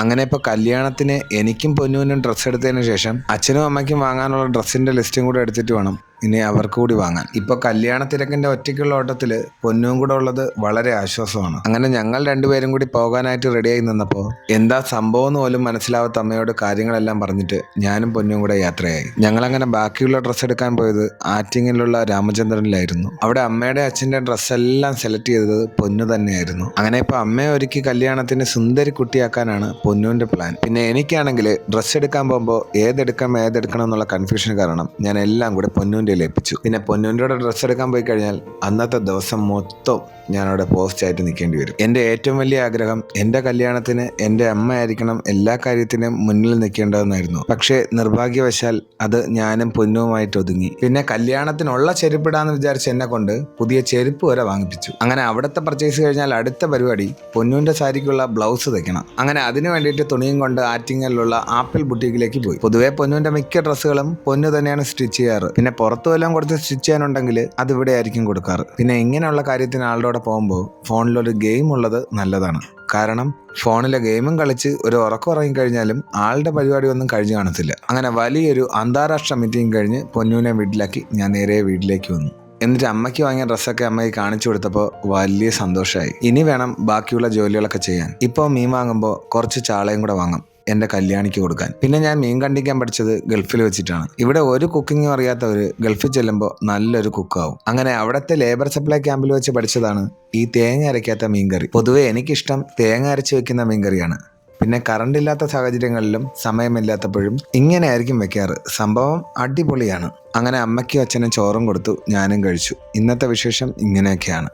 അങ്ങനെ ഇപ്പോൾ കല്യാണത്തിന് എനിക്കും പൊന്നുവിനും ഡ്രസ്സ് എടുത്തതിന് ശേഷം അച്ഛനും അമ്മയ്ക്കും വാങ്ങാനുള്ള ഡ്രസ്സിന്റെ ലിസ്റ്റും കൂടെ എടുത്തിട്ട് വേണം. ഇനി അവർക്ക് കൂടി വാങ്ങാൻ. ഇപ്പൊ കല്യാണ തിരക്കിന്റെ ഒറ്റയ്ക്കുള്ള ഓട്ടത്തിൽ പൊന്നും കൂടെ ഉള്ളത് വളരെ ആശ്വാസമാണ്. അങ്ങനെ ഞങ്ങൾ രണ്ടുപേരും കൂടി പോകാനായിട്ട് റെഡിയായി നിന്നപ്പോൾ എന്താ സംഭവം എന്ന് പോലും മനസ്സിലാവാത്ത അമ്മയോട് കാര്യങ്ങളെല്ലാം പറഞ്ഞിട്ട് ഞാനും പൊന്നും കൂടെ യാത്രയായി. ഞങ്ങൾ അങ്ങനെ ബാക്കിയുള്ള ഡ്രസ്സ് എടുക്കാൻ പോയത് ആറ്റിങ്ങിലുള്ള രാമചന്ദ്രനിലായിരുന്നു. അവിടെ അമ്മയുടെ അച്ഛന്റെ ഡ്രസ്സെല്ലാം സെലക്ട് ചെയ്തത് പൊന്നു തന്നെയായിരുന്നു. അങ്ങനെ ഇപ്പൊ അമ്മയെ ഒരുക്കി കല്യാണത്തിന് സുന്ദരി കുട്ടിയാക്കാനാണ് പൊന്നുവിന്റെ പ്ലാൻ പിന്നെ എനിക്കാണെങ്കിൽ ഡ്രസ്സ് എടുക്കാൻ പോകുമ്പോൾ ഏതെടുക്കാം ഏതെടുക്കണം എന്നുള്ള കൺഫ്യൂഷൻ കാരണം ഞാൻ എല്ലാം കൂടെ പൊന്നുവിന്റെ ഏൽപ്പിച്ചു പിന്നെ പൊന്നുവിന്റെ ഡ്രസ്സ് എടുക്കാൻ പോയി കഴിഞ്ഞാൽ അന്നത്തെ ദിവസം മൊത്തം ഞാൻ അവിടെ പോസ്റ്റ് ആയിട്ട് നിൽക്കേണ്ടി വരും. എന്റെ ഏറ്റവും വലിയ ആഗ്രഹം എന്റെ കല്യാണത്തിന് എന്റെ അമ്മയായിരിക്കണം എല്ലാ കാര്യത്തിനും മുന്നിൽ നിൽക്കേണ്ടതെന്നായിരുന്നു. പക്ഷേ നിർഭാഗ്യവശാൽ അത് ഞാനും പൊന്നുവുമായിട്ട് ഒതുങ്ങി. പിന്നെ കല്യാണത്തിനുള്ള ചെരുപ്പിടാന്ന് വിചാരിച്ച് എന്നെ കൊണ്ട് പുതിയ ചെരുപ്പ് വരെ വാങ്ങിപ്പിച്ചു. അങ്ങനെ അവിടുത്തെ പർച്ചേസ് കഴിഞ്ഞാൽ അടുത്ത പരിപാടി പൊന്നുവിന്റെ സാരിക്കുള്ള ബ്ലൗസ് തയ്ക്കണം. അങ്ങനെ അതിനു വേണ്ടിയിട്ട് തുണിയും കൊണ്ട് ആറ്റിങ്ങലിലുള്ള ആപ്പിൾ ബുട്ടീക്കിലേക്ക് പോയി. പൊതുവേ പൊന്നുവിന്റെ മിക്ക ഡ്രസ്സുകളും പൊന്നു തന്നെയാണ് സ്റ്റിച്ച് ചെയ്യാറ്. പിന്നെ പുറത്തു വല്ലതും കൊടുത്ത് സ്റ്റിച്ച് ചെയ്യാനുണ്ടെങ്കിൽ അത് ഇവിടെ ആയിരിക്കും കൊടുക്കാറ്. പിന്നെ ഇങ്ങനെയുള്ള കാര്യത്തിന് ആളുടെ കൂടെ പോകുമ്പോൾ ഫോണിലൊരു ഗെയിം ഉള്ളത് നല്ലതാണ്. കാരണം ഫോണിലെ ഗെയിമും കളിച്ച് ഒരു ഉറക്കം ഉറങ്ങിക്കഴിഞ്ഞാലും ആളുടെ പരിപാടി ഒന്നും കഴിഞ്ഞു കാണത്തില്ല. അങ്ങനെ വലിയൊരു അന്താരാഷ്ട്ര മീറ്റിംഗ് കഴിഞ്ഞ് പൊന്നൂനെ വീട്ടിലാക്കി ഞാൻ നേരെ വീട്ടിലേക്ക് വന്നു. എന്നിട്ട് അമ്മയ്ക്ക് വാങ്ങിയ ഡ്രസ്സൊക്കെ അമ്മയ്ക്ക് കാണിച്ചു കൊടുത്തപ്പോൾ വലിയ സന്തോഷമായി ഇനി വേണം ബാക്കിയുള്ള ജോലികളൊക്കെ ചെയ്യാൻ. ഇപ്പോൾ മീൻ വാങ്ങുമ്പോൾ കുറച്ച് ചാളയും കൂടെ വാങ്ങാം. എന്റെ കല്യാണിക്ക് കൊടുക്കാൻ. പിന്നെ ഞാൻ മീൻ കണ്ടിക്കാൻ പഠിച്ചത് ഗൾഫിൽ വെച്ചിട്ടാണ്. ഇവിടെ ഒരു കുക്കിങ്ങും അറിയാത്തവർ ഗൾഫിൽ ചെല്ലുമ്പോൾ നല്ലൊരു കുക്കാവും അങ്ങനെ അവിടുത്തെ ലേബർ സപ്ലൈ ക്യാമ്പിൽ വെച്ച് പഠിച്ചതാണ് ഈ തേങ്ങ അരയ്ക്കാത്ത മീൻകറി. പൊതുവെ എനിക്കിഷ്ടം തേങ്ങ അരച്ച് വെക്കുന്ന മീൻകറിയാണ്. പിന്നെ കറണ്ട് ഇല്ലാത്ത സാഹചര്യങ്ങളിലും സമയമില്ലാത്തപ്പോഴും ഇങ്ങനെ ആയിരിക്കും വെക്കാറ്. സംഭവം അടിപൊളിയാണ്. അങ്ങനെ അമ്മയ്ക്കും അച്ഛനും ചോറും കൊടുത്തു ഞാനും കഴിച്ചു. ഇന്നത്തെ വിശേഷം ഇങ്ങനെയൊക്കെയാണ്.